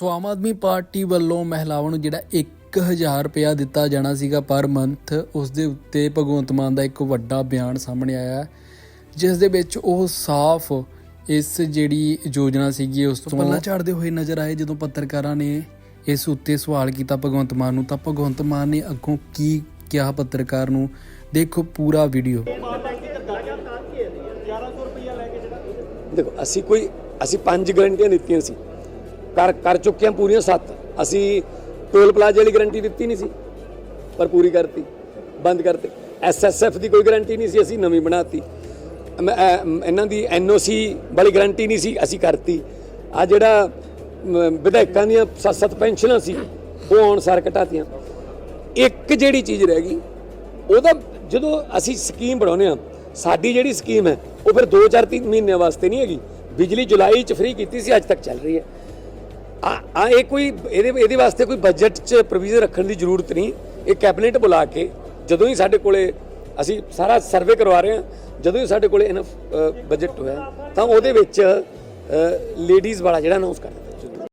ਸੋ Aam Aadmi party ਵੱਲੋਂ ਮਹਿਲਾਵਾਂ ਨੂੰ ਜਿਹੜਾ 1000 ਰੁਪਇਆ ਦਿੱਤਾ ਜਾਣਾ ਸੀਗਾ ਪਰ ਮੰਥ ਉਸ ਦੇ ਉੱਤੇ ਭਗਵੰਤ ਮਾਨ ਦਾ ਇੱਕ ਵੱਡਾ ਬਿਆਨ ਸਾਹਮਣੇ ਆਇਆ ਜਿਸ ਦੇ ਵਿੱਚ ਉਹ ਸਾਫ਼ ਇਸ ਜਿਹੜੀ ਯੋਜਨਾ ਸੀਗੀ ਉਸ ਤੋਂ ਪੱਲਾ ਝਾੜਦੇ ਹੋਏ ਨਜ਼ਰ ਆਏ ਜਦੋਂ ਪੱਤਰਕਾਰਾਂ ਨੇ ਇਸ ਉੱਤੇ ਸਵਾਲ ਕੀਤਾ ਭਗਵੰਤ ਮਾਨ ਨੂੰ ਤਾਂ ਭਗਵੰਤ ਮਾਨ ਨੇ ਅੱਗੋਂ ਕੀ ਕਿਹਾ ਪੱਤਰਕਾਰ ਨੂੰ? ਦੇਖੋ ਪੂਰਾ ਵੀਡੀਓ। ਦੇਖੋ ਅਸੀਂ ਕੋਈ ਅਸੀਂ ਪੰਜ ਗਰੰਟੀਆਂ ਦਿੱਤੀਆਂ ਸੀ। ਕਰ ਕਰ ਚੁੱਕੇ ਹਾਂ ਪੂਰੀਆਂ ਸੱਤ। ਅਸੀਂ ਟੋਲ ਪਲਾਜ਼ੇ ਵਾਲੀ ਗਰੰਟੀ ਦਿੱਤੀ ਨਹੀਂ ਸੀ ਪਰ ਪੂਰੀ ਕਰਤੀ ਬੰਦ ਕਰਤੀ। ਐਸਐਸਐਫ ਦੀ ਕੋਈ ਗਰੰਟੀ ਨਹੀਂ ਸੀ ਅਸੀਂ ਨਵੀਂ ਬਣਾਤੀ। ਮ- ਅ, ਮ, ਇਹਨਾਂ ਦੀ ਐਨਓਸੀ ਵਾਲੀ ਗਰੰਟੀ ਨਹੀਂ ਸੀ ਅਸੀਂ ਕਰਤੀ। ਆ ਜਿਹੜਾ ਵਿਧਾਇਕਾਂ ਦੀਆਂ ਸੱਤ ਸੱਤ ਪੈਨਸ਼ਨਾਂ ਸੀ ਉਹ ਆਉਣ ਸਾਰ ਘਟਾਤੀਆਂ। ਇੱਕ ਜਿਹੜੀ ਚੀਜ਼ ਰਹਿ ਗਈ ਉਹਦਾ ਜਦੋਂ ਅਸੀਂ ਸਕੀਮ ਬਣਾਉਂਦੇ ਆ ਸਾਡੀ ਜਿਹੜੀ ਸਕੀਮ ਹੈ ਉਹ ਫਿਰ 2-4 3 ਮਹੀਨਿਆਂ ਵਾਸਤੇ ਨਹੀਂ ਹੈਗੀ। ਬਿਜਲੀ ਜੁਲਾਈ ਚ ਫ੍ਰੀ ਕੀਤੀ ਸੀ ਅੱਜ ਤੱਕ ਚੱਲ ਰਹੀ ਹੈ। ਆ ਇਹ ਕੋਈ, ਇਹਦੇ ਇਹਦੇ ਵਾਸਤੇ ਕੋਈ ਬਜਟ ਚ ਪ੍ਰੋਵੀਜ਼ਨ ਰੱਖਣ ਦੀ ਜ਼ਰੂਰਤ ਨਹੀਂ। ਇਹ ਕੈਬਨਿਟ ਬੁਲਾ ਕੇ, ਜਦੋਂ ਹੀ ਸਾਡੇ ਕੋਲੇ ਅਸੀਂ ਸਾਰਾ ਸਰਵੇ ਕਰਵਾ ਰਹੇ ਹਾਂ, ਜਦੋਂ ਹੀ ਸਾਡੇ ਕੋਲੇ ਇਨਫ ਬਜਟ ਹੋਇਆ, ਤਾਂ ਉਹਦੇ ਵਿੱਚ ਲੇਡੀਜ਼ ਵਾਲਾ ਜਿਹੜਾ ਅਨਾਉਂਸ ਕਰ ਦਿੱਤਾ